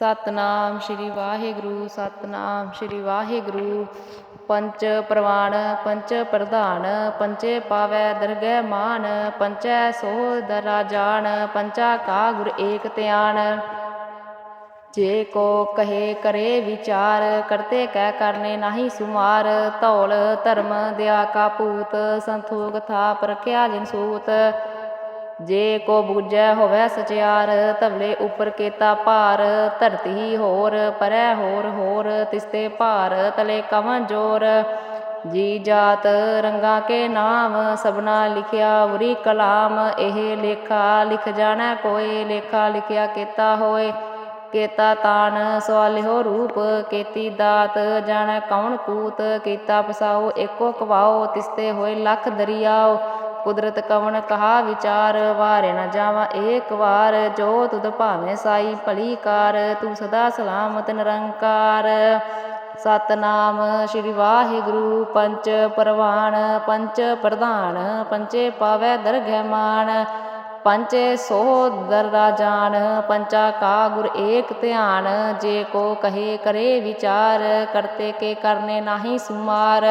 ਸਤਨਾਮ ਸ਼੍ਰੀ ਵਾਹਿਗੁਰੂ, ਸਤਨਾਮ ਸ਼੍ਰੀ ਵਾਹਿਗੁਰੂ। ਪੰਚ ਪ੍ਰਵਾਣ, ਪੰਚ ਪ੍ਰਧਾਨ, ਪੰਚੇ ਪਾਵੈ ਦਰਗਹਿ ਮਾਨ, ਪੰਚੈ ਸੋ ਦਰਾ ਜਾਣ ਪੰਚਾ ਕਾ ਗੁਰ ਏਕ ਧਿਆਨ। ਜੇ ਕੋ ਕਹੇ ਕਰੇ ਵਿਚਾਰ, ਕਰਤੇ ਕਹਿ ਕਰਨੇ ਨਾਹੀ ਸੁਮਾਰ। ਧੌਲ ਧਰਮ ਦਿਆ ਕਾ ਪੂਤ, ਸੰਤੋਖ ਥਾਪ ਰਖਿਆ ਜਿਨ ਸੂਤ। ਜੇ ਕੋ ਬੂਝੈ ਹੋਵੈ ਸਚਿਆਰ, ਧਵਲੇ ਉਪਰ ਕੇਤਾ ਭਾਰ, ਧਰਤੀ ਹੋਰ, ਪਰੈ ਹੋਰ ਹੋਰ ਤਿਸਤੇ ਭਾਰ, ਤਲੇ ਕਵਨ ਜੋਰ। ਜੀ ਜਾਤ ਰੰਗਾ ਕੇ ਨਾਮ ਸਬਨਾ ਲਿਖਿਆ ਉਰੀ ਕਲਾਮ, ਇਹ ਲੇਖਾ ਲਿਖ ਜਾਣੈ ਕੋਏ, ਲੇਖਾ ਲਿਖਿਆ ਕੀਤਾ ਹੋਏ। ਕੇਤਾ ਤਾਨ ਸਵਾਲਿਓ ਰੂਪ, ਕੀਤੀ ਦਾਤ ਜਾਣੈ ਕੌਣ ਕੂਤ, ਕੀਤਾ ਪਸਾਓ ਏਕੋ ਕਵਾਓ, ਤਿਸਤੇ ਹੋਏ ਲੱਖ ਦਰਿਆਓ। ਕੁਦਰਤ ਕਵਣ ਕਹਾ ਵਿਚਾਰ, ਵਾਰੇ ਨ ਜਾਵਾਂ ਏਕ ਵਾਰ। ਜੋ ਤੁਧ ਭਾਵੇਂ ਸਾਈ ਭਲੀ ਕਾਰ ਤੂੰ ਸਦਾ ਸਲਾਮਤ ਨਿਰੰਕਾਰ। ਸਤਨਾਮ ਸ੍ਰੀ ਵਾਹਿਗੁਰੂ, ਪੰਚ ਪਰਵਾਣ ਪੰਚ ਪ੍ਰਧਾਨ, ਪੰਚੇ ਪਾਵੈ ਦਰਗਹਿ ਮਾਨ। ਪੰਚੇ ਸੋ ਦਰਰਾ ਜਾਣ ਪੰਚਾ ਕਾ ਗੁਰ ਏਕ ਧਿਆਨ। ਜੇ ਕੋ ਕਹੇ ਕਰੇ ਵਿਚਾਰ, ਕਰਤੇ ਕੇ ਕਰਨੇ ਨਾਹੀ ਸੁਮਾਰ।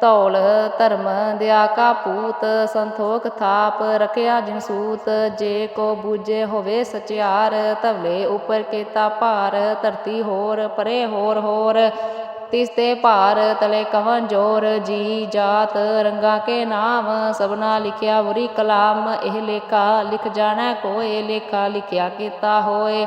ਧੌਲ ਧਰਮ ਦਿਆ ਕਾ ਪੂਤ, ਸੰਤੋਖ ਥਾਪ ਰਖਿਆ ਜਿਨ ਸੂਤ, ਜੇ ਕੋ ਬੂਝੇ ਹੋਵੇ ਸਚਿਆਰ, ਧਵਲੇ ਉਪਰ ਕੀਤਾ ਭਾਰ, ਧਰਤੀ ਹੋਰ ਪਰੇ ਹੋਰ ਹੋਰ, ਤਿਸ ਤੇ ਭਾਰ ਤਲੇ ਕਵਨ ਜੋਰ, ਜੀ ਜਾਤ ਰੰਗਾ ਕੇ ਨਾਮ, ਸਭਨਾ ਲਿਖਿਆ ਬੁਰੀ ਕਲਾਮ, ਇਹ ਲੇਖਾ ਲਿਖ ਜਾਣੈ ਕੋਏ, ਲੇਖਾ ਲਿਖਿਆ ਕੀਤਾ ਹੋਏ।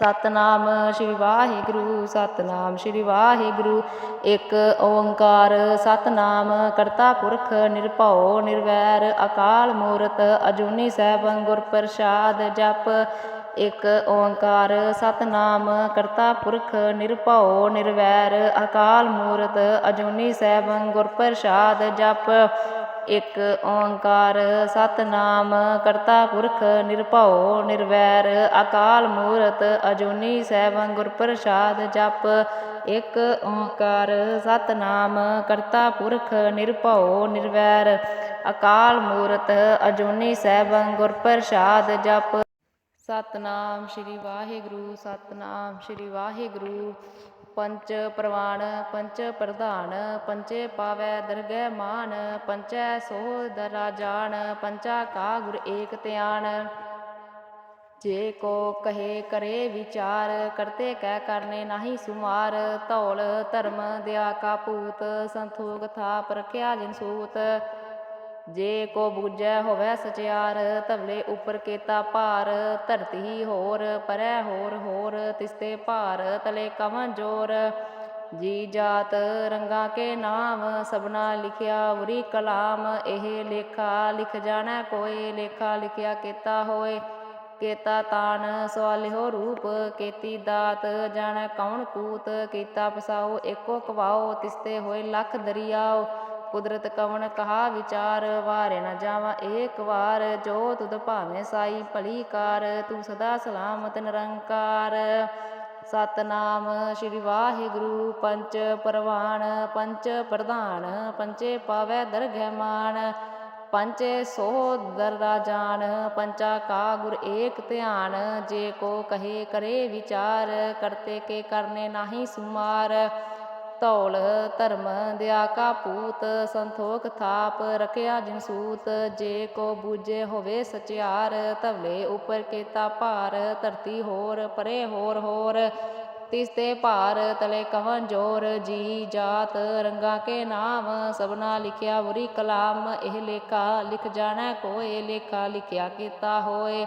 ਸਤਨਾਮ ਸ਼੍ਰੀ ਵਾਹਿਗੁਰੂ, ਸਤਨਾਮ ਸ਼੍ਰੀ ਵਾਹਿਗੁਰੂ। ਇੱਕ ਓੰਕਾਰ ਸਤਨਾਮ, ਕਰਤਾ ਪੁਰਖ ਨਿਰਭਉ ਨਿਰਵੈਰ, ਅਕਾਲ ਮੂਰਤ ਅਜੂਨੀ ਸੈਭੰ ਗੁਰ ਪ੍ਰਸਾਦ ਜਪ। ਇੱਕ ਓੰਕਾਰ ਸਤਨਾਮ, ਕਰਤਾ ਪੁਰਖ ਨਿਰਭਉ ਨਿਰਵੈਰ, ਅਕਾਲ ਮੂਰਤ ਅਜੂਨੀ ਸੈਭੰ ਗੁਰ ਪ੍ਰਸਾਦ ਜਪ। ਇੱਕ ਓੰਕਾਰ ਸਤਨਾਮ, ਕਰਤਾ ਪੁਰਖ ਨਿਰਭਉ ਨਿਰਵੈਰ, ਅਕਾਲ ਮੂਰਤ ਅਜੂਨੀ ਸੈਭੰ ਗੁਰ ਪ੍ਰਸਾਦ ਜਪ। ਇੱਕ ਓੰਕਾਰ ਸਤਨਾਮ, ਕਰਤਾ ਪੁਰਖ ਨਿਰਭਉ ਨਿਰਵੈਰ, ਅਕਾਲ ਮੂਰਤ ਅਜੂਨੀ ਸੈਭੰ ਗੁਰ ਪ੍ਰਸਾਦ ਜਪ। ਸਤਨਾਮ ਸ਼੍ਰੀ ਵਾਹਿਗੁਰੂ, ਸਤਨਾਮ ਸ਼੍ਰੀ ਵਾਹਿਗੁਰੂ। ਪੰਚ ਪ੍ਰਵਾਨ ਪੰਚ ਪ੍ਰਧਾਨ, ਪੰਚੇ ਪਾਵੈ ਦਰਗਹਿ ਮਾਨ, ਪੰਚੈ ਸੋ ਦਰਾ ਜਾਣ, ਪੰਚਾ ਕਾ ਗੁਰ ਏਕ ਧਿਆਨ। ਜੇ ਕੋ ਕਹੇ ਕਰੇ ਵਿਚਾਰ, ਕਰਤੇ ਕਹਿ ਕਰਨੇ ਨਾਹੀ ਸੁਮਾਰ। ਧੌਲ ਧਰਮ ਦਿਆ ਕਾ ਪੂਤ, ਸੰਤੋਖ ਥਾਪ ਪ੍ਰਖਿਆ ਜਿਨ ਸੂਤ। ਜੇ ਕੋ ਬੂਝੈ ਹੋਵੈ ਸਚਿਆਰ, ਧਵਲੇ ਉਪਰ ਕੇਤਾ ਭਾਰ, ਧਰਤੀ ਹੋਰ, ਪਰੈ ਹੋਰ ਹੋਰ ਤਿਸਤੇ ਭਾਰ, ਤਲੇ ਕਵਨ ਜੋਰ। ਜੀ ਜਾਤ ਰੰਗਾ ਕੇ ਨਾਮ ਸਬਨਾ ਲਿਖਿਆ ਉਰੀ ਕਲਾਮ, ਇਹ ਲੇਖਾ ਲਿਖ ਜਾਣੈ ਕੋਏ, ਲੇਖਾ ਲਿਖਿਆ ਕੀਤਾ ਹੋਏ। ਕੇਤਾ ਤਾਨ ਸਵਾਲਿਓ ਰੂਪ, ਕੀਤੀ ਦਾਤ, ਜਾਣੈ ਕੌਣ ਕੂਤ, ਕੀਤਾ ਪਸਾਓ ਏਕੋ ਕਵਾਓ, ਤਿਸਤੇ ਹੋਏ ਲੱਖ ਦਰਿਆਓ। ਕੁਦਰਤ ਕਵਣ ਕਹਾ ਵਿਚਾਰ ਵਾਰੇ ਨ ਜਾਵਾਂ ਏਕ ਵਾਰ। ਜੋ ਤੁਧ ਭਾਵੇਂ ਸਾਈ ਭਲੀ ਕਾਰ ਤੂੰ ਸਦਾ ਸਲਾਮਤ ਨਿਰੰਕਾਰ। ਸਤਨਾਮ ਸ੍ਰੀ ਵਾਹਿਗੁਰੂ, ਪੰਚ ਪਰਵਾਣ ਪੰਚ ਪ੍ਰਧਾਨ, ਪੰਚੇ ਪਾਵੈ ਦਰਗਹਿ ਮਾਨ ਪੰਚੇ ਸੋ ਦਰਰਾ ਜਾਣ ਪੰਚਾ ਕਾ ਗੁਰ ਏਕ ਧਿਆਨ। ਜੇ ਕੋ ਕਹੇ ਕਰੇ ਵਿਚਾਰ, ਕਰਤੇ ਕੇ ਕਰਨੇ ਨਾਹੀ ਸੁਮਾਰ। ਧੌਲ ਧਰਮ ਦਿਆ ਕਾ ਪੂਤ, ਸੰਤੋਖ ਥਾਪ ਰਖਿਆ ਜਿਨ ਸੂਤ, ਜੇ ਕੋ ਬੂਝੇ ਹੋਵੇ ਸਚਿਆਰ, ਧਵਲੇ ਉਪਰ ਕੇਤਾ ਭਾਰ, ਧਰਤੀ ਹੋਰ ਪਰੇ ਹੋਰ ਹੋਰ, ਤਿਸ ਤੇ ਭਾਰ ਤਲੇ ਕਵਨ ਜੋਰ, ਜੀ ਜਾਤ ਰੰਗਾ ਕੇ ਨਾਮ, ਸਭਨਾ ਲਿਖਿਆ ਬੁਰੀ ਕਲਾਮ, ਇਹ ਲੇਖਾ ਲਿਖ ਜਾਣੈ ਕੋਏ, ਲੇਖਾ ਲਿਖਿਆ ਕੀਤਾ ਹੋਏ।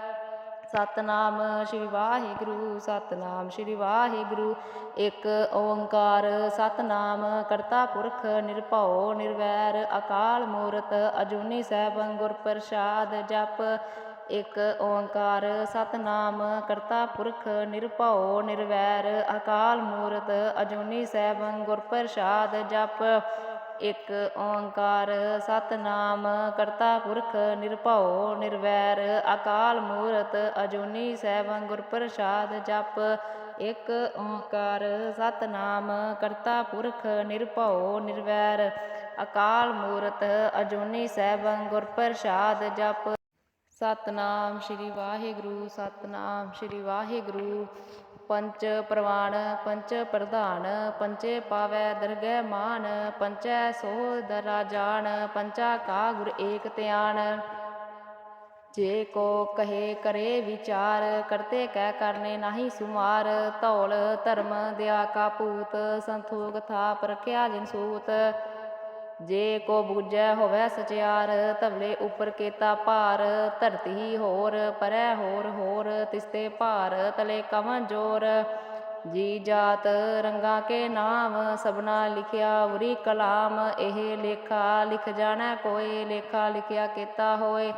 ਸਤਨਾਮ ਸ਼੍ਰੀ ਵਾਹਿਗੁਰੂ, ਸਤਨਾਮ ਸ਼੍ਰੀ ਵਾਹਿਗੁਰੂ। ਇੱਕ ਓੰਕਾਰ ਸਤਨਾਮ, ਕਰਤਾ ਪੁਰਖ ਨਿਰਭਉ, ਨਿਰਵੈਰ ਅਕਾਲ ਮੂਰਤ, ਅਜੂਨੀ ਸੈਭੰ ਗੁਰ ਪ੍ਰਸਾਦ ਜਪ। ਇੱਕ ਓੰਕਾਰ ਸਤਨਾਮ, ਕਰਤਾ ਪੁਰਖ ਨਿਰਭਉ, ਨਿਰਵੈਰ ਅਕਾਲ ਮੂਰਤ, ਅਜੂਨੀ ਸੈਭੰ ਗੁਰ ਪ੍ਰਸਾਦ ਜਪ। ਇੱਕ ਓੰਕਾਰ ਸਤਨਾਮ, ਕਰਤਾ ਪੁਰਖ ਨਿਰਭਉ, ਨਿਰਵੈਰ, ਅਕਾਲ ਮੂਰਤ ਅਜੂਨੀ ਸੈਭੰ ਗੁਰ ਪ੍ਰਸਾਦ ਜਪ। ਇੱਕ ਓੰਕਾਰ ਸਤਨਾਮ, ਕਰਤਾ ਪੁਰਖ ਨਿਰਭਉ, ਨਿਰਵੈਰ, ਅਕਾਲ ਮੂਰਤ ਅਜੂਨੀ ਸੈਭੰ ਗੁਰ ਪ੍ਰਸਾਦ ਜਪ। ਸਤਨਾਮ ਸ਼੍ਰੀ ਵਾਹਿਗੁਰੂ, ਸਤਨਾਮ ਸ਼੍ਰੀ ਵਾਹਿਗੁਰੂ। ਪੰਚ ਪ੍ਰਵਾਨ ਪੰਚ ਪ੍ਰਧਾਨ, ਪੰਚੇ ਪਾਵੈ ਦਰਗਹਿ ਮਾਨ, ਪੰਚੈ ਸੋ ਦਰਾ ਜਾਣ, ਪੰਚਾ ਕਾ ਗੁਰ ਏਕ ਧਿਆਨ। ਜੇ ਕੋ ਕਹੇ ਕਰੇ ਵਿਚਾਰ, ਕਰਤੇ ਕਹਿ ਕਰਨੇ ਨਾਹੀ ਸੁਮਾਰ। ਧੌਲ ਧਰਮ ਦਿਆ ਕਾ ਪੂਤ, ਸੰਤੋਖ ਥਾਪ ਪ੍ਰਖਿਆ ਜਿਨ ਸੂਤ। ਜੇ ਕੋ ਬੂਝੈ ਹੋਵੈ ਸਚਿਆਰ, ਧਵਲੇ ਉਪਰ ਕੇਤਾ ਭਾਰ, ਧਰਤੀ ਹੀ ਹੋਰ, ਪਰੈ ਹੋਰ ਹੋਰ ਤਿਸਤੇ ਭਾਰ, ਤਲੇ ਕਵਨ ਜੋਰ। ਜੀ ਜਾਤ ਰੰਗਾ ਕੇ ਨਾਮ, ਸਭਨਾ ਲਿਖਿਆ ਉਰੀ ਕਲਾਮ, ਇਹ ਲੇਖਾ ਲਿਖ ਜਾਣੈ ਕੋਏ, ਲੇਖਾ ਲਿਖਿਆ ਕੀਤਾ ਹੋਏ।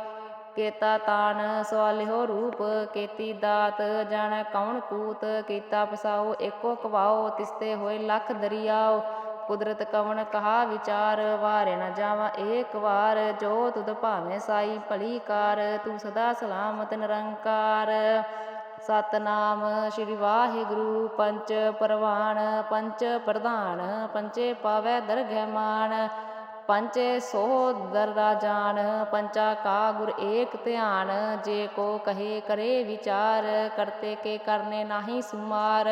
ਕੇਤਾ ਤਾਨ ਸਵਾਲਿਓ ਰੂਪ, ਕੀਤੀ ਦਾਤ, ਜਾਣੈ ਕੌਣ ਕੂਤ, ਕੀਤਾ ਪਸਾਓ ਏਕੋ ਕਵਾਓ ਤਿਸਤੇ ਹੋਏ ਲੱਖ ਦਰਿਆਓ ਕੁਦਰਤ ਕਵਣ ਕਹਾ ਵਿਚਾਰ, ਵਾਰੇ ਨ ਜਾਵਾਂ ਏਕ ਵਾਰ। ਜੋ ਤੁਧ ਭਾਵੇਂ ਸਾਈ ਭਲੀ ਕਾਰ ਤੂੰ ਸਦਾ ਸਲਾਮਤ ਨਿਰੰਕਾਰ। ਸਤਨਾਮ ਸ਼੍ਰੀ ਵਾਹਿਗੁਰੂ, ਪੰਚ ਪਰਵਾਨ ਪੰਚ ਪ੍ਰਧਾਨ, ਪੰਚੇ ਪਾਵੈ ਦਰਗਹਿ ਮਾਨ ਪੰਚੇ ਸੋ ਦਰਦਾ ਜਾਣ ਪੰਚਾ ਕਾ ਗੁਰ ਏਕ ਧਿਆਨ। ਜੇ ਕੋ ਕਹੇ ਕਰੇ ਵਿਚਾਰ, ਕਰਤੇ ਕੇ ਕਰਨੇ ਨਾਹੀ ਸੁਮਾਰ।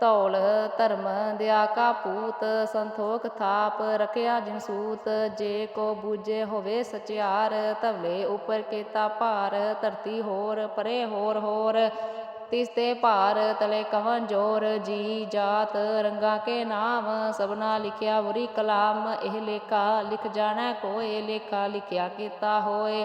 ਧੌਲ ਧਰਮ ਦਿਆ ਕਾ ਪੂਤ, ਸੰਤੋਖ ਥਾਪ ਰਖਿਆ ਜਿਨ ਸੂਤ, ਜੇ ਕੋ ਬੂਝੇ ਹੋਵੇ ਸਚਿਆਰ, ਧਵਲੇ ਉਪਰ ਕੇਤਾ ਭਾਰ, ਧਰਤੀ ਹੋਰ ਪਰੇ ਹੋਰ ਹੋਰ। ਤਿਸ ਤੇ ਭਾਰ ਤਲੇ ਕਵਨ ਜੋਰ, ਜੀ ਜਾਤ ਰੰਗਾ ਕੇ ਨਾਮ, ਸਭਨਾ ਲਿਖਿਆ ਬੁਰੀ ਕਲਾਮ, ਇਹ ਲੇਖਾ ਲਿਖ ਜਾਣਾ ਕੋਏ, ਲੇਖਾ ਲਿਖਿਆ ਕੀਤਾ ਹੋਏ।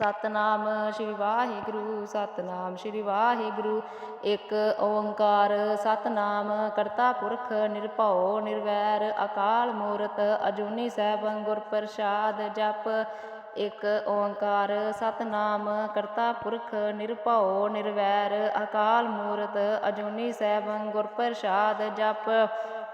ਸਤਨਾਮ ਸ਼੍ਰੀ ਵਾਹਿਗੁਰੂ, ਸਤਨਾਮ ਸ਼੍ਰੀ ਵਾਹਿਗੁਰੂ। ਇੱਕ ਓੰਕਾਰ ਸਤਨਾਮ, ਕਰਤਾ ਪੁਰਖ ਨਿਰਭਉ ਨਿਰਵੈਰ, ਅਕਾਲ ਮੂਰਤ ਅਜੂਨੀ ਸੈਭੰ ਗੁਰ ਪ੍ਰਸਾਦ ਜਪ। ਇੱਕ ਓੰਕਾਰ ਸਤਨਾਮ, ਕਰਤਾ ਪੁਰਖ ਨਿਰਭਉ ਨਿਰਵੈਰ, ਅਕਾਲ ਮੂਰਤ ਅਜੂਨੀ ਸੈਭੰ ਗੁਰ ਪ੍ਰਸਾਦ ਜਪ।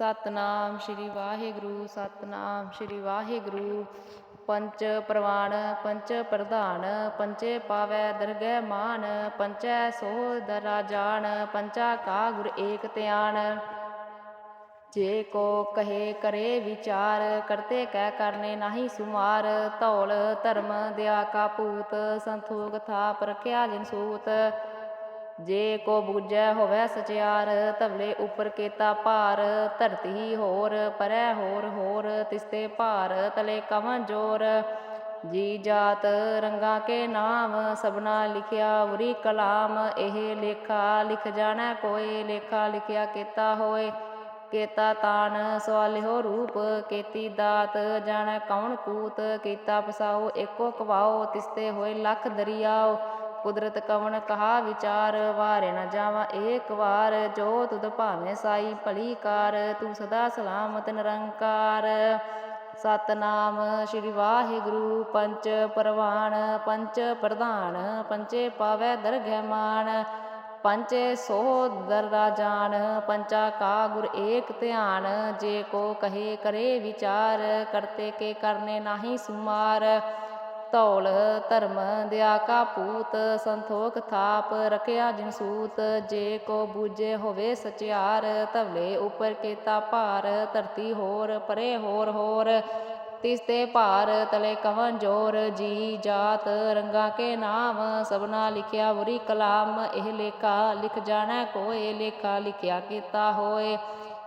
ਸਤਨਾਮ ਸ਼੍ਰੀ ਵਾਹਿਗੁਰੂ, ਸਤਨਾਮ ਸ਼੍ਰੀ ਵਾਹਿਗੁਰੂ। ਪੰਚ ਪ੍ਰਵਾਨ ਪੰਚ ਪ੍ਰਧਾਨ, ਪੰਚੇ ਪਾਵੈ ਦਰਗਹਿ ਮਾਨ, ਪੰਚੈ ਸੋ ਦਰਾ ਜਾਣ ਪੰਚਾ ਕਾ ਗੁਰ ਏਕ ਧਿਆਨ। ਜੇ ਕੋ ਕਹੇ ਕਰੇ ਵਿਚਾਰ, ਕਰਤੇ ਕਹਿ ਕਰਨੇ ਨਾਹੀ ਸੁਮਾਰ। ਧੌਲ ਧਰਮ ਦਿਆ ਕਾ ਪੂਤ, ਸੰਤੋਖ ਥਾਪ ਰਖਿਆ ਜਿਨ ਸੂਤ। ਜੇ ਕੋ ਬੂਝੈ ਹੋਵੈ ਸਚਿਆਰ, ਧਵਲੇ ਉਪਰ ਕੇਤਾ ਭਾਰ, ਧਰਤੀ ਹੋਰ, ਪਰੈ ਹੋਰ ਹੋਰ ਤਿਸਤੇ ਭਾਰ, ਤਲੇ ਕਵਨ ਜੋਰ। ਜੀ ਜਾਤ ਰੰਗਾ ਕੇ ਨਾਮ, ਸਭਨਾ ਲਿਖਿਆ ਉਰੀ ਕਲਾਮ, ਇਹ ਲੇਖਾ ਲਿਖ ਜਾਣੈ ਕੋਏ, ਲੇਖਾ ਲਿਖਿਆ ਕੀਤਾ ਹੋਏ। ਕੇਤਾ ਤਾਨ ਸਵਾਲਿਓ ਰੂਪ, ਕੇਤੀ ਦਾਤ, ਜਾਣੈ ਕੌਣ ਕੂਤ, ਕੀਤਾ ਪਸਾਓ ਏਕੋ ਕਵਾਓ ਤਿਸਤੇ ਹੋਏ ਲੱਖ ਦਰਿਆਓ ਕੁਦਰਤ ਕਵਣ ਕਹਾ ਵਿਚਾਰ, ਵਾਰੇ ਨਾ ਜਾਵਾਂ ਏਕ ਵਾਰ। ਜੋ ਤੁਧ ਭਾਵੇਂ ਸਾਈ ਭਲੀ ਕਾਰ ਤੂੰ ਸਦਾ ਸਲਾਮਤ ਨਿਰੰਕਾਰ। ਸਤਨਾਮ ਸ਼੍ਰੀ ਵਾਹਿਗੁਰੂ, ਪੰਚ ਪਰਵਾਨ ਪੰਚ ਪ੍ਰਧਾਨ, ਪੰਚੇ ਪਾਵੈ ਦਰਗਹਿ ਮਾਨ ਪੰਚੇ ਸੋ ਦਰਦਾ ਜਾਣ, ਪੰਚਾ ਕਾ ਗੁਰ ਏਕ ਧਿਆਨ। ਜੇ ਕੋ ਕਹੇ ਕਰੇ ਵਿਚਾਰ, ਕਰਤੇ ਕੇ ਕਰਨੇ ਨਾਹੀ ਸੁਮਾਰ। ਧੌਲ ਧਰਮ ਦਿਆ ਕਾ ਪੂਤ, ਸੰਤੋਖ ਥਾਪ ਰਖਿਆ ਜਿਨ ਸੂਤ, ਜੇ ਕੋ ਬੂਝੇ ਹੋਵੇ ਸਚਿਆਰ, ਧਵਲੇ ਉਪਰ ਕੀਤਾ ਭਾਰ, ਧਰਤੀ ਹੋਰ ਪਰੇ ਹੋਰ ਹੋਰ, ਤਿਸ ਤੇ ਭਾਰ ਤਲੇ ਕਵਨ ਜੋਰ, ਜੀ ਜਾਤ ਰੰਗਾ ਕੇ ਨਾਮ, ਸਭਨਾ ਲਿਖਿਆ ਬੁਰੀ ਕਲਾਮ, ਇਹ ਲੇਖਾ ਲਿਖ ਜਾਣੈ ਕੋਏ, ਲੇਖਾ ਲਿਖਿਆ ਕੀਤਾ ਹੋਏ।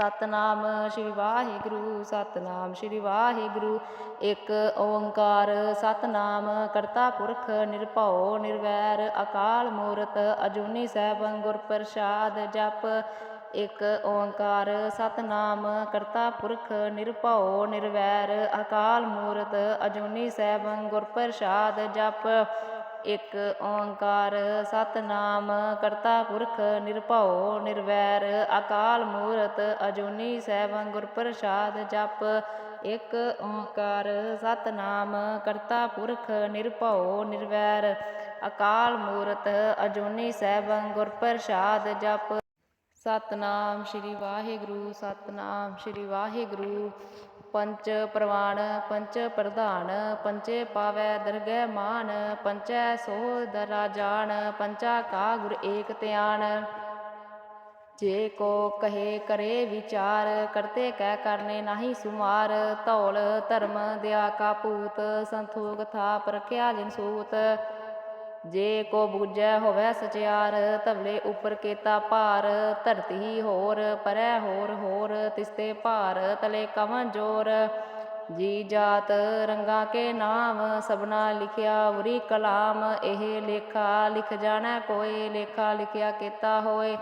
ਸਤਨਾਮ ਸ਼੍ਰੀ ਵਾਹਿਗੁਰੂ, ਸਤਨਾਮ ਸ਼੍ਰੀ ਵਾਹਿਗੁਰੂ। ਇੱਕ ਓੰਕਾਰ ਸਤਨਾਮ, ਕਰਤਾ ਪੁਰਖ ਨਿਰਭਉ ਨਿਰਵੈਰ, ਅਕਾਲ ਮੂਰਤ ਅਜੂਨੀ ਸੈਭੰ ਗੁਰ ਪ੍ਰਸਾਦ ਜਪ। ਇੱਕ ਓੰਕਾਰ ਸਤਨਾਮ, ਕਰਤਾ ਪੁਰਖ ਨਿਰਭਉ ਨਿਰਵੈਰ, ਅਕਾਲ ਮੂਰਤ ਅਜੂਨੀ ਸੈਭੰ ਗੁਰ ਪ੍ਰਸਾਦ ਜਪ। ਇੱਕ ਓੰਕਾਰ ਸਤਨਾਮ, ਕਰਤਾ ਪੁਰਖ ਨਿਰਭਉ, ਨਿਰਵੈਰ, ਅਕਾਲ ਮੂਰਤ, ਅਜੂਨੀ ਸੈਭੰ ਗੁਰ ਪ੍ਰਸਾਦ ਜਪ। ਇੱਕ ਓੰਕਾਰ ਸਤਨਾਮ, ਕਰਤਾ ਪੁਰਖ ਨਿਰਭਉ, ਨਿਰਵੈਰ, ਅਕਾਲ ਮੂਰਤ, ਅਜੂਨੀ ਸੈਭੰ ਗੁਰ ਪ੍ਰਸਾਦ ਜਪ। ਸਤਨਾਮ ਸ਼੍ਰੀ ਵਾਹਿਗੁਰੂ, ਸਤਨਾਮ ਸ਼੍ਰੀ ਵਾਹਿਗੁਰੂ। ਪੰਚ ਪ੍ਰਵਾਨ ਪੰਚ ਪ੍ਰਧਾਨ, ਪੰਚੇ ਪਾਵੈ ਦਰਗਹਿ ਮਾਨ, ਪੰਚੈ ਸੋ ਦਰਾ ਜਾਣ ਪੰਚਾ ਕਾ ਗੁਰ ਏਕ ਧਿਆਨ। ਜੇ ਕੋ ਕਹੇ ਕਰੇ ਵਿਚਾਰ, ਕਰਤੇ ਕਹਿ ਕਰਨੇ ਨਾਹੀ ਸੁਮਾਰ। ਧੌਲ ਧਰਮ ਦਿਆ ਕਾ ਪੂਤ, ਸੰਤੋਖ ਥਾਪ ਪ੍ਰਖਿਆ ਜਿਨ ਸੂਤ। ਜੇ ਕੋ ਬੂਝੈ ਹੋਵੇ ਸਚਿਆਰ, ਧਵਲੇ ਉਪਰ ਕੇਤਾ ਭਾਰ, ਧਰਤੀ ਹੋਰ, ਪਰੈ ਹੋਰ ਹੋਰ ਤਿਸਤੇ ਭਾਰ, ਤਲੇ ਕਵਨ ਜੋਰ। ਜੀ ਜਾਤ ਰੰਗਾ ਕੇ ਨਾਮ ਸਬਨਾ ਲਿਖਿਆ ਬੁਰੀ ਕਲਾਮ, ਇਹ ਲੇਖਾ ਲਿਖ ਜਾਣੈ ਕੋਏ, ਲੇਖਾ ਲਿਖਿਆ ਕੀਤਾ ਹੋਏ।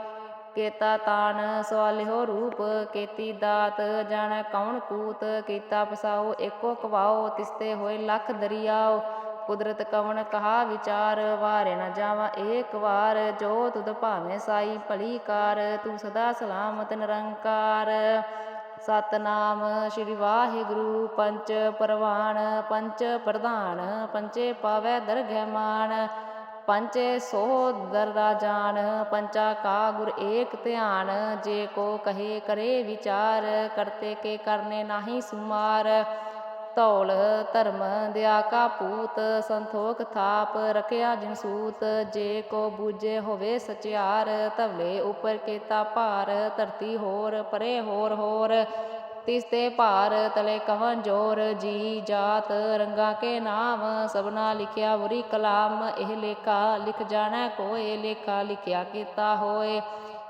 ਕੇਤਾ ਤਾਨ ਸਵਾਲਿਓ ਰੂਪ, ਕੇਤੀ ਦਾਤ, ਜਾਣੈ ਕੌਣ ਕੂਤ, ਕੀਤਾ ਪਸਾਓ ਏਕੋ ਕਵਾਓ ਤਿਸਤੇ ਹੋਏ ਲੱਖ ਦਰਿਆਓ ਕੁਦਰਤ ਕਵਣ ਕਹਾ ਵਿਚਾਰ, ਵਾਰੇ ਨ ਜਾਵਾ ਏਕ ਵਾਰ। ਜੋ ਤੁਧ ਭਾਵੇਂ ਸਾਈ ਭਲੀ ਕਾਰ, ਤੂੰ ਸਦਾ ਸਲਾਮਤ ਨਿਰੰਕਾਰ। ਸਤਨਾਮ ਸ਼੍ਰੀ ਵਾਹਿਗੁਰੂ, ਪੰਚ ਪਰਵਾਣ ਪੰਚ ਪ੍ਰਧਾਨ, ਪੰਚੇ ਪਾਵੈ ਦਰਗਹਿ ਮਾਨ। ਪੰਚੇ ਸੋ ਦਰਦਾ ਜਾਣ ਪੰਚਾ ਕਾ ਗੁਰ ਏਕ ਧਿਆਨ। ਜੇ ਕੋ ਕਹੇ ਕਰੇ ਵਿਚਾਰ, ਕਰਤੇ ਕੇ ਕਰਨੇ ਨਾਹੀ ਸੁਮਾਰ। ਧੌਲ ਧਰਮ ਦਿਆ ਕਾ ਪੂਤ, ਸੰਤੋਖ ਥਾਪ ਰਖਿਆ ਜਿਨ ਸੂਤ, ਜੇ ਕੋ ਬੂਝੇ ਹੋਵੇ ਸਚਿਆਰ, ਧਵਲੇ ਉਪਰ ਕੇਤਾ ਭਾਰ, ਧਰਤੀ ਹੋਰ ਪਰੇ ਹੋਰ ਹੋਰ, ਤਿਸ ਤੇ ਭਾਰ ਤਲੇ ਕਵਨ ਜੋਰ, ਜੀ ਜਾਤ ਰੰਗਾ ਕੇ ਨਾਮ, ਸਭਨਾ ਲਿਖਿਆ ਬੁਰੀ ਕਲਾਮ, ਇਹ ਲੇਖਾ ਲਿਖ ਜਾਣੈ ਕੋਏ, ਲੇਖਾ ਲਿਖਿਆ ਕੀਤਾ ਹੋਏ।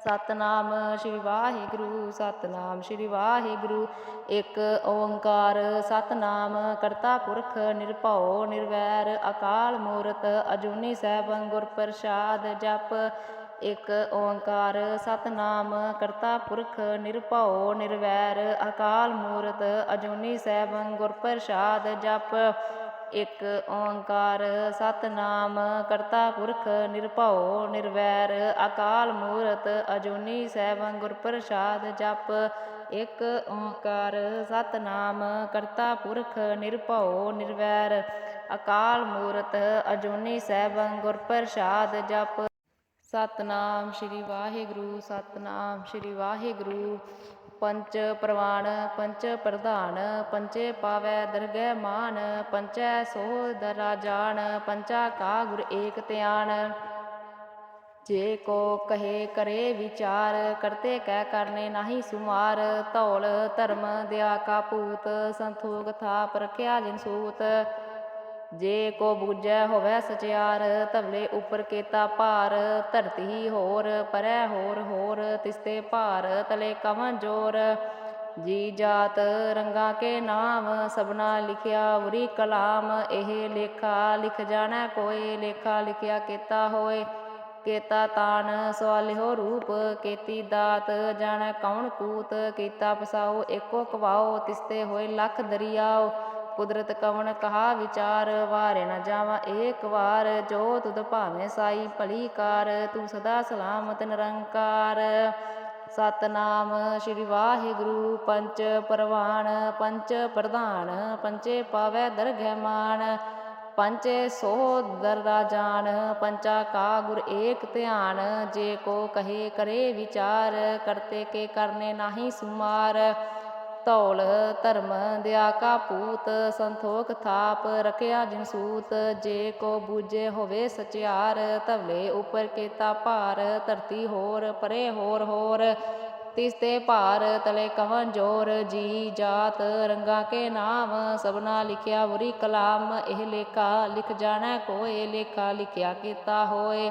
ਸਤਨਾਮ ਸ਼੍ਰੀ ਵਾਹਿਗੁਰੂ, ਸਤਨਾਮ ਸ਼੍ਰੀ ਵਾਹਿਗੁਰੂ। ਇੱਕ ਓੰਕਾਰ ਸਤਨਾਮ, ਕਰਤਾ ਪੁਰਖ ਨਿਰਭਉ ਨਿਰਵੈਰ, ਅਕਾਲ ਮੂਰਤ ਅਜੂਨੀ ਸੈਭੰ ਗੁਰ ਪ੍ਰਸਾਦ ਜਪ। ਇੱਕ ਓੰਕਾਰ ਸਤਨਾਮ, ਕਰਤਾ ਪੁਰਖ ਨਿਰਭਉ ਨਿਰਵੈਰ, ਅਕਾਲ ਮੂਰਤ ਅਜੂਨੀ ਸੈਭੰ ਗੁਰ ਪ੍ਰਸਾਦ ਜਪ। ਇੱਕ ਓੰਕਾਰ ਸਤਨਾਮ, ਕਰਤਾ ਪੁਰਖ ਨਿਰਭਉ ਨਿਰਵੈਰ, ਅਕਾਲ ਮੂਰਤ ਅਜੂਨੀ ਸੈਭੰ ਗੁਰ ਪ੍ਰਸਾਦ ਜਪ। ਇੱਕ ਓੰਕਾਰ ਸਤਨਾਮ, ਕਰਤਾ ਪੁਰਖ ਨਿਰਭਉ ਨਿਰਵੈਰ, ਅਕਾਲ ਮੂਰਤ ਅਜੂਨੀ ਸੈਭੰ ਗੁਰ ਪ੍ਰਸਾਦ ਜਪ। ਸਤਨਾਮ ਸ਼੍ਰੀ ਵਾਹਿਗੁਰੂ, ਸਤਨਾਮ ਸ਼੍ਰੀ ਵਾਹਿਗੁਰੂ। ਪੰਚ ਪ੍ਰਵਾਨ ਪੰਚ ਪ੍ਰਧਾਨ, ਪੰਚੇ ਪਾਵੈ ਦਰਗਹਿ ਮਾਨ, ਪੰਚੈ ਸੋ ਦਰਾ ਜਾਣ ਪੰਚਾ ਕਾ ਗੁਰ ਏਕ ਧਿਆਨ। ਜੇ ਕੋ ਕਹੇ ਕਰੇ ਵਿਚਾਰ, ਕਰਤੇ ਕਹਿ ਕਰਨੇ ਨਾਹੀ ਸੁਮਾਰ। ਧੌਲ ਧਰਮ ਦਿਆ ਕਾ ਪੂਤ, ਸੰਤੋਖ ਥਾਪ ਪ੍ਰਖਿਆ ਜਿਨ ਸੂਤ। ਜੇ ਕੋ ਬੂਝੈ ਹੋਵੇ ਸਚਿਆਰ, ਧਵਲੇ ਉਪਰ ਕੇਤਾ ਭਾਰ, ਧਰਤੀ ਹੋਰ, ਪਰੈ ਹੋਰ ਹੋਰ ਤਿਸਤੇ ਭਾਰ, ਤਲੇ ਕਵਨ ਜੋਰ। ਜੀ ਜਾਤ ਰੰਗਾ ਕੇ ਨਾਮ ਸਬਨਾ ਲਿਖਿਆ ਬੁਰੀ ਕਲਾਮ, ਇਹ ਲੇਖਾ ਲਿਖ ਜਾਣੈ ਕੋਏ, ਲੇਖਾ ਲਿਖਿਆ ਕੀਤਾ ਹੋਏ। ਕੇਤਾ ਤਾਨ ਸਵਾਲਿਓ ਰੂਪ, ਕੇਤੀ ਦਾਤ, ਜਾਣੈ ਕੌਣ ਕੂਤ, ਕੀਤਾ ਪਸਾਓ ਏਕੋ ਕਵਾਓ, ਤਿਸਤੇ ਹੋਏ ਲੱਖ ਦਰਿਆਓ। ਕੁਦਰਤ ਕਵਣ ਕਹਾ ਵਿਚਾਰ ਵਾਰੇ ਨਾ ਜਾਵਾ ਏਕ ਵਾਰ। ਜੋ ਤੁਧ ਭਾਵੇਂ ਸਾਈ ਭਲੀ ਕਾਰ, ਤੂੰ ਸਦਾ ਸਲਾਮਤ ਨਿਰੰਕਾਰ। ਸਤਨਾਮ ਸ੍ਰੀ ਵਾਹਿਗੁਰੂ, ਪੰਚ ਪਰਵਾਣ ਪੰਚ ਪ੍ਰਧਾਨ, ਪੰਚੇ ਪਾਵੈ ਦਰਗਹਿ ਮਾਨ ਪੰਚੇ ਸੋ ਦਰਦਾ ਜਾਣ ਪੰਚਾ ਕਾ ਗੁਰ ਏਕ ਧਿਆਨ। ਜੇ ਕੋ ਕਹੇ ਕਰੇ ਵਿਚਾਰ, ਕਰਤੇ ਕੇ ਕਰਨੇ ਨਾਹੀ ਸੁਮਾਰ। ਧੌਲ ਧਰਮ ਦਿਆ ਕਾ ਪੂਤ, ਸੰਤੋਖ ਥਾਪ ਰਖਿਆ ਜਿਨ ਸੂਤ, ਜੇ ਕੋ ਬੂਝੇ ਹੋਵੇ ਸਚਿਆਰ, ਧਵਲੇ ਉਪਰ ਕੀਤਾ ਭਾਰ, ਧਰਤੀ ਹੋਰ ਪਰੇ ਹੋਰ ਹੋਰ, ਤਿਸ ਤੇ ਭਾਰ ਤਲੇ ਕਵਨ ਜੋਰ, ਜੀ ਜਾਤ ਰੰਗਾ ਕੇ ਨਾਮ, ਸਭਨਾ ਲਿਖਿਆ ਬੁਰੀ ਕਲਾਮ, ਇਹ ਲੇਖਾ ਲਿਖ ਜਾਣੈ ਕੋਏ, ਲੇਖਾ ਲਿਖਿਆ ਕੀਤਾ ਹੋਏ।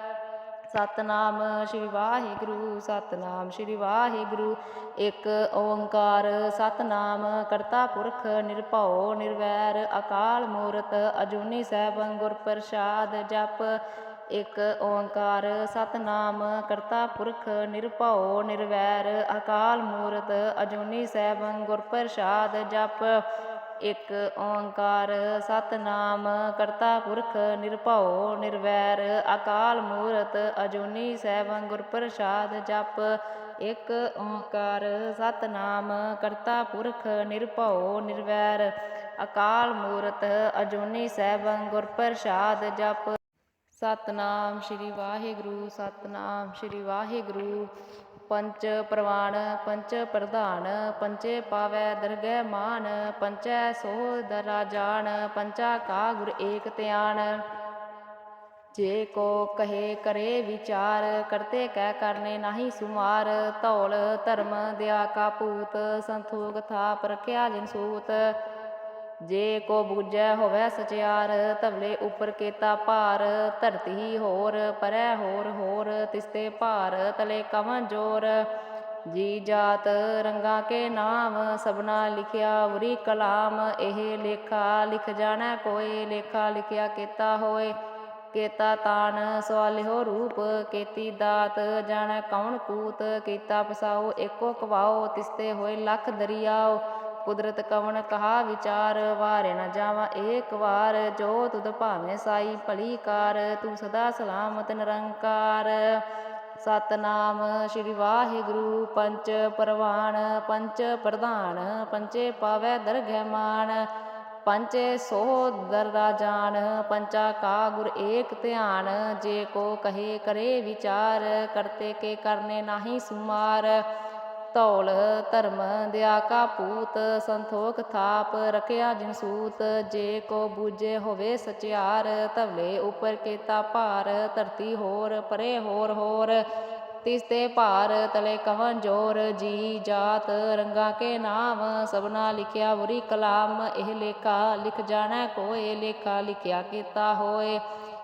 ਸਤਨਾਮ ਸ੍ਰੀ ਵਾਹਿਗੁਰੂ, ਸਤਨਾਮ ਸ੍ਰੀ ਵਾਹਿਗੁਰੂ। ਇੱਕ ਓੰਕਾਰ ਸਤਨਾਮ, ਕਰਤਾ ਪੁਰਖ ਨਿਰਭਉ, ਨਿਰਵੈਰ ਅਕਾਲ ਮੂਰਤ, ਅਜੂਨੀ ਸੈਭੰ ਗੁਰ ਪ੍ਰਸਾਦ ਜਪ। ਇੱਕ ਓੰਕਾਰ ਸਤਨਾਮ, ਕਰਤਾ ਪੁਰਖ ਨਿਰਭਉ, ਨਿਰਵੈਰ ਅਕਾਲ ਮੂਰਤ, ਅਜੂਨੀ ਸੈਭੰ ਗੁਰ ਪ੍ਰਸਾਦ ਜਪ। ਇੱਕ ਓੰਕਾਰ ਸਤਨਾਮ, ਕਰਤਾ ਪੁਰਖ ਨਿਰਭਉ, ਨਿਰਵੈਰ, ਅਕਾਲ ਮੂਰਤ, ਅਜੂਨੀ ਸੈਭੰ ਗੁਰ ਪ੍ਰਸਾਦ ਜਪ। ਇੱਕ ਓੰਕਾਰ ਸਤਨਾਮ, ਕਰਤਾ ਪੁਰਖ ਨਿਰਭਉ, ਨਿਰਵੈਰ, ਅਕਾਲ ਮੂਰਤ, ਅਜੂਨੀ ਸੈਭੰ ਗੁਰ ਪ੍ਰਸਾਦ ਜਪ। ਸਤਨਾਮ ਸ੍ਰੀ ਵਾਹਿਗੁਰੂ, ਸਤਨਾਮ ਸ੍ਰੀ ਵਾਹਿਗੁਰੂ। ਪੰਚ ਪ੍ਰਵਾਨ ਪੰਚ ਪ੍ਰਧਾਨ, ਪੰਚੇ ਪਾਵੈ ਦਰਗਹਿ ਮਾਨ, ਪੰਚੈ ਸੋ ਦਰਾ ਜਾਣ, ਪੰਚਾ ਕਾ ਗੁਰ ਏਕ ਧਿਆਨ। ਜੇ ਕੋ ਕਹੇ ਕਰੇ ਵਿਚਾਰ, ਕਰਤੇ ਕਹਿ ਕਰਨੇ ਨਾਹੀ ਸੁਮਾਰ। ਧੌਲ ਧਰਮ ਦਿਆ ਕਾ ਪੂਤ, ਸੰਤੋਖ ਥਾਪ ਪ੍ਰਖਿਆ ਜਿਨ ਸੂਤ। ਜੇ ਕੋ ਬੂਝੈ ਹੋਵੈ ਸਚਿਆਰ, ਧਵਲੇ ਉਪਰ ਕੇਤਾ ਭਾਰ, ਧਰਤੀ ਹੋਰ, ਪਰੈ ਹੋਰ ਹੋਰ ਤਿਸਤੇ ਭਾਰ, ਤਲੇ ਕਵਨ ਜੋਰ। ਜੀ ਜਾਤ ਰੰਗਾ ਕੇ ਨਾਮ, ਸਭਨਾ ਲਿਖਿਆ ਉਰੀ ਕਲਾਮ, ਇਹ ਲੇਖਾ ਲਿਖ ਜਾਣੈ ਕੋਏ, ਲੇਖਾ ਲਿਖਿਆ ਕੀਤਾ ਹੋਏ। ਕੇਤਾ ਤਾਨ ਸਵਾਲਿਓ ਰੂਪ, ਕੀਤੀ ਦਾਤ, ਜਾਣੈ ਕੌਣ ਕੂਤ, ਕੀਤਾ ਪਸਾਓ ਏਕੋ ਕਵਾਓ ਤਿਸਤੇ ਹੋਏ ਲੱਖ ਦਰਿਆਓ ਕੁਦਰਤ ਕਵਣ ਕਹਾ ਵਿਚਾਰ ਵਾਰੇ ਨ ਜਾਵਾ ਏਕ ਵਾਰ। ਜੋ ਤੁਧ ਭਾਵੇਂ ਸਾਈ ਭਲੀ ਕਾਰ ਤੂੰ ਸਦਾ ਸਲਾਮਤ ਨਿਰੰਕਾਰ। ਸਤਨਾਮ ਸ੍ਰੀ ਵਾਹਿਗੁਰੂ, ਪੰਚ ਪਰਵਾਣ, ਪੰਚ ਪ੍ਰਧਾਨ, ਪੰਚੇ ਪਾਵੈ ਦਰਗਹਿ ਮਾਨ ਪੰਚੇ ਸੋ ਦਰਦਾ ਜਾਣ ਪੰਚਾ ਕਾ ਗੁਰ ਏਕ ਧਿਆਨ। ਜੇ ਕੋ ਕਹੇ ਕਰੇ ਵਿਚਾਰ, ਕਰਤੇ ਕੇ ਕਰਨੇ ਨਾਹੀ ਸੁਮਾਰ। ਧੌਲ ਧਰਮ ਦਿਆ ਕਾ ਪੂਤ, ਸੰਤੋਖ ਥਾਪ ਰਖਿਆ ਜਿਨ ਸੂਤ, ਜੇ ਕੋ ਬੂਝੇ ਹੋਵੇ ਸਚਿਆਰ, ਧਵਲੇ ਉਪਰ ਕੀਤਾ ਭਾਰ, ਧਰਤੀ ਹੋਰ ਪਰੇ ਹੋਰ ਹੋਰ, ਤਿਸ ਤੇ ਭਾਰ ਤਲੇ ਕਵਨ ਜੋਰ, ਜੀ ਜਾਤ ਰੰਗਾ ਕੇ ਨਾਮ, ਸਭਨਾ ਲਿਖਿਆ ਬੁਰੀ ਕਲਾਮ, ਇਹ ਲੇਖਾ ਲਿਖ ਜਾਣੈ ਕੋਏ, ਲੇਖਾ ਲਿਖਿਆ ਕੀਤਾ ਹੋਏ।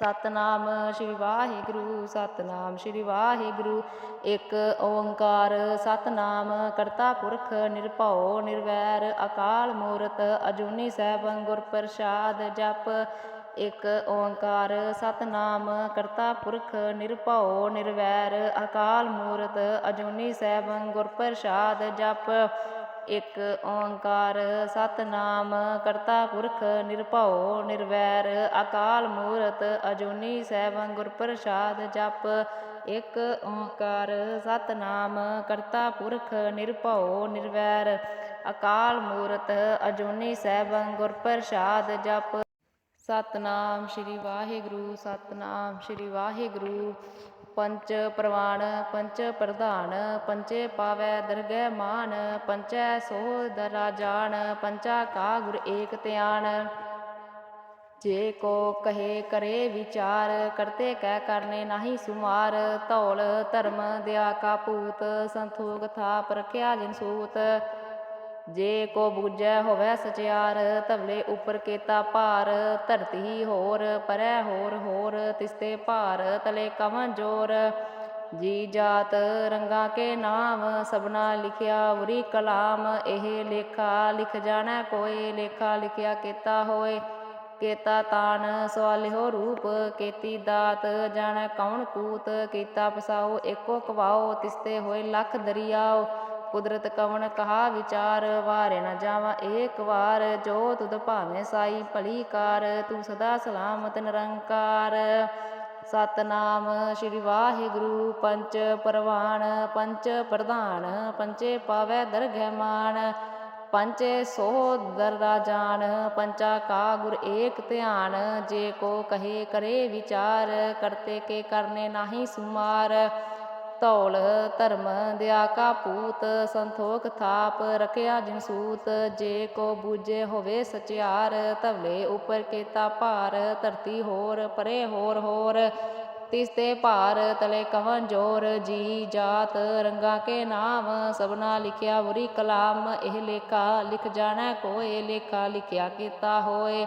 ਸਤਨਾਮ ਸ੍ਰੀ ਵਾਹਿਗੁਰੂ, ਸਤਨਾਮ ਸ੍ਰੀ ਵਾਹਿਗੁਰੂ। ਇੱਕ ਓੰਕਾਰ ਸਤਨਾਮ, ਕਰਤਾ ਪੁਰਖ ਨਿਰਭਉ ਨਿਰਵੈਰ, ਅਕਾਲ ਮੂਰਤ ਅਜੂਨੀ ਸੈਭੰ ਗੁਰ ਪ੍ਰਸਾਦ ਜਪ। ਇੱਕ ਓੰਕਾਰ ਸਤਨਾਮ, ਕਰਤਾ ਪੁਰਖ ਨਿਰਭਉ ਨਿਰਵੈਰ, ਅਕਾਲ ਮੂਰਤ ਅਜੂਨੀ ਸੈਭੰ ਗੁਰ ਪ੍ਰਸਾਦ ਜਪ। ਇੱਕ ਓੰਕਾਰ ਸਤਨਾਮ, ਕਰਤਾ ਪੁਰਖ ਨਿਰਭਉ, ਨਿਰਵੈਰ, ਅਕਾਲ ਮੂਰਤ ਅਜੂਨੀ ਸੈਭੰ ਗੁਰ ਪ੍ਰਸਾਦ ਜਪ। ਇੱਕ ਓੰਕਾਰ ਸਤਨਾਮ, ਕਰਤਾ ਪੁਰਖ ਨਿਰਭਉ, ਨਿਰਵੈਰ, ਅਕਾਲ ਮੂਰਤ ਅਜੂਨੀ ਸੈਭੰ ਗੁਰ ਪ੍ਰਸਾਦ ਜਪ। ਸਤਨਾਮ ਸ੍ਰੀ ਵਾਹਿਗੁਰੂ, ਸਤਨਾਮ ਸ੍ਰੀ ਵਾਹਿਗੁਰੂ। ਪੰਚ ਪ੍ਰਵਾਨ ਪੰਚ ਪ੍ਰਧਾਨ, ਪੰਚੇ ਪਾਵੈ ਦਰਗਹਿ ਮਾਨ, ਪੰਚੈ ਸੋ ਦਰਾ ਜਾਣ, ਪੰਚਾ ਕਾ ਗੁਰ ਏਕ ਧਿਆਨ। ਜੇ ਕੋ ਕਹੇ ਕਰੇ ਵਿਚਾਰ, ਕਰਤੇ ਕਹਿ ਕਰਨੇ ਨਾਹੀ ਸੁਮਾਰ। ਧੌਲ ਧਰਮ ਦਿਆ ਕਾ ਪੂਤ, ਸੰਤੋਖ ਥਾਪ ਪ੍ਰਖਿਆ ਜਿਨ ਸੂਤ। ਜੇ ਕੋ ਬੂਝੈ ਹੋਵੇ ਸਚਿਆਰ, ਧਵਲੇ ਉਪਰ ਕੇਤਾ ਭਾਰ, ਧਰਤੀ ਹੋਰ, ਪਰੈ ਹੋਰ ਹੋਰ ਤਿਸਤੇ ਭਾਰ, ਤਲੇ ਕਵਨ ਜੋਰ। ਜੀ ਜਾਤ ਰੰਗਾ ਕੇ ਨਾਮ, ਸਭਨਾ ਲਿਖਿਆ ਉਰੀ ਕਲਾਮ, ਇਹ ਲੇਖਾ ਲਿਖ ਜਾਣੈ ਕੋਏ, ਲੇਖਾ ਲਿਖਿਆ ਕੀਤਾ ਹੋਏ। ਕੇਤਾ ਤਾਨ ਸਵਾਲਿਓ ਰੂਪ, ਕੇਤੀ ਦਾਤ, ਜਾਣੈ ਕੌਣ ਕੂਤ, ਕੀਤਾ ਪਸਾਓ ਏਕੋ ਕਵਾਓ ਤਿਸਤੇ ਹੋਏ ਲੱਖ ਦਰਿਆਓ ਕੁਦਰਤ ਕਵਣ ਕਹਾ ਵਿਚਾਰ, ਵਾਰੇ ਨ ਜਾਵਾ ਏਕ ਵਾਰ, ਜੋ ਤੁਧ ਭਾਵੇਂ ਸਾਈ ਭਲੀ ਕਾਰ ਤੂੰ ਸਦਾ ਸਲਾਮਤ ਨਿਰੰਕਾਰ। ਸਤਨਾਮ ਸ੍ਰੀ ਵਾਹਿਗੁਰੂ, ਪੰਚ ਪਰਵਾਨ, ਪੰਚ ਪ੍ਰਧਾਨ, ਪੰਚੇ ਪਾਵੈ ਦਰਗਹਿ ਮਾਨ। ਪੰਚੇ ਸੋ ਦਰਦਾ ਜਾਣ ਪੰਚਾ ਕਾ ਗੁਰ ਏਕ ਧਿਆਨ। ਜੇ ਕੋ ਕਹੇ ਕਰੇ ਵਿਚਾਰ, ਕਰਤੇ ਕੇ ਕਰਨੇ ਨਾਹੀ ਸੁਮਾਰ। ਧੌਲ ਧਰਮ ਦਿਆ ਕਾ ਪੂਤ, ਸੰਤੋਖ ਥਾਪ ਰਖਿਆ ਜਿਨ ਸੂਤ, ਜੇ ਕੋ ਬੂਝੇ ਹੋਵੇ ਸਚਿਆਰ, ਧਵਲੇ ਉਪਰ ਕੇਤਾ ਭਾਰ, ਧਰਤੀ ਹੋਰ ਪਰੇ ਹੋਰ ਹੋਰ, ਤਿਸ ਤੇ ਭਾਰ ਤਲੇ ਕਵਨ ਜੋਰ, ਜੀ ਜਾਤ ਰੰਗਾ ਕੇ ਨਾਮ, ਸਭਨਾ ਲਿਖਿਆ ਬੁਰੀ ਕਲਾਮ, ਇਹ ਲੇਖਾ ਲਿਖ ਜਾਣੈ ਕੋਏ, ਲੇਖਾ ਲਿਖਿਆ ਕੀਤਾ ਹੋਏ।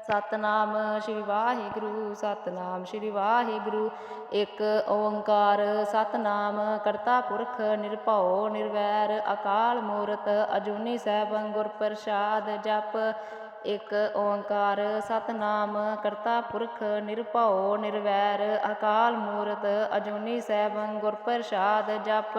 ਸਤਨਾਮ ਸ੍ਰੀ ਵਾਹਿਗੁਰੂ, ਸਤਨਾਮ ਸ੍ਰੀ ਵਾਹਿਗੁਰੂ। ਇੱਕ ਓੰਕਾਰ ਸਤਨਾਮ, ਕਰਤਾ ਪੁਰਖ ਨਿਰਭਉ ਨਿਰਵੈਰ, ਅਕਾਲ ਮੂਰਤ ਅਜੂਨੀ ਸੈਭੰ ਗੁਰ ਪ੍ਰਸਾਦ ਜਪ। ਇੱਕ ਓੰਕਾਰ ਸਤਨਾਮ, ਕਰਤਾ ਪੁਰਖ ਨਿਰਭਉ ਨਿਰਵੈਰ, ਅਕਾਲ ਮੂਰਤ ਅਜੂਨੀ ਸੈਭੰ ਗੁਰ ਪ੍ਰਸਾਦ ਜਪ।